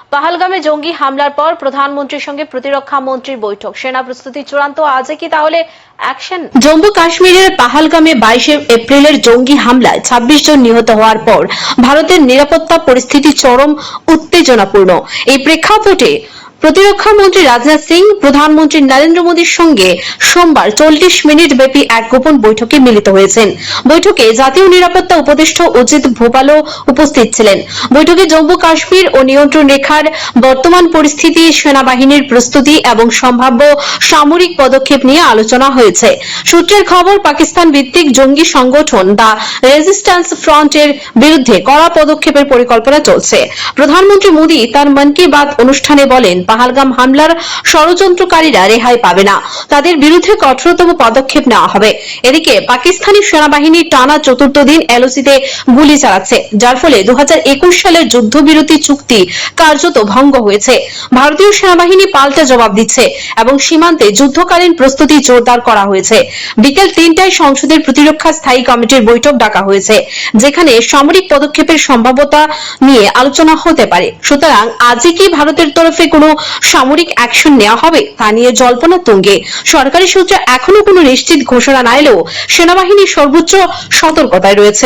পাহালগামে জঙ্গি হামলার পর প্রধানমন্ত্রীর সঙ্গে প্রতিরক্ষা মন্ত্রীর বৈঠক। সেনা প্রস্তুতি চূড়ান্ত। আজে কি তাহলে অ্যাকশন জম্মু কাশ্মীরের পাহালগামে বাইশে এপ্রিলের জঙ্গি হামলায় ২৬ জন নিহত হওয়ার পর ভারতের নিরাপত্তা পরিস্থিতি চরম উত্তেজনাপূর্ণ। এই প্রেক্ষাপটে প্রতিরক্ষা মন্ত্রী রাজনাথ সিং, প্রধানমন্ত্রী নরেন্দ্র মোদীর সঙ্গে সোমবার চল্লিশ মিনিট ব্যাপী এক গোপন বৈঠকে মিলিত হয়েছেন। বৈঠকে জাতীয় নিরাপত্তা উপদেষ্টা অজিত ভোপালও উপস্থিত ছিলেন। বৈঠকে জম্মু কাশ্মীর ও নিয়ন্ত্রণ রেখার বর্তমান পরিস্থিতি, সেনাবাহিনীর প্রস্তুতি এবং সম্ভাব্য সামরিক পদক্ষেপ নিয়ে আলোচনা হয়েছে। সূত্রের খবর, পাকিস্তান ভিত্তিক জঙ্গি সংগঠন দ্য রেজিস্ট্যান্স ফ্রন্টের বিরুদ্ধে কড়া পদক্ষেপের পরিকল্পনা চলছে। প্রধানমন্ত্রী মোদী তার মন কি বাত অনুষ্ঠানে বলেন পাহালগাম হামলার ষড়যন্ত্রকারীরা রেহাই পাবে না। তাদের বিরুদ্ধে কঠোরতম পদক্ষেপ নেওয়া হবে। এদিকে পাকিস্তানি সেনাবাহিনী টানা চতুর্থ দিন এলওসিতে গুলি চালাচ্ছে, যার ফলে দু সালের যুদ্ধবিরতি চুক্তি কার্যত ভঙ্গ হয়েছে। ভারতীয় সেনাবাহিনী পাল্টা জবাব দিচ্ছে এবং সীমান্তে যুদ্ধকালীন প্রস্তুতি জোরদার করা হয়েছে। বিকেল তিনটায় সংসদের প্রতিরক্ষা স্থায়ী কমিটির বৈঠক ডাকা হয়েছে, যেখানে সামরিক পদক্ষেপের সম্ভাব্যতা নিয়ে আলোচনা হতে পারে। সুতরাং আজই কি ভারতের তরফে কোনো সামরিক অ্যাকশন নেওয়া হবে তা নিয়ে জল্পনা তুঙ্গে। সরকারি সূত্রে এখনও কোনো নিশ্চিত ঘোষণা না এলেও সেনাবাহিনী সর্বোচ্চ সতর্কতায় রয়েছে।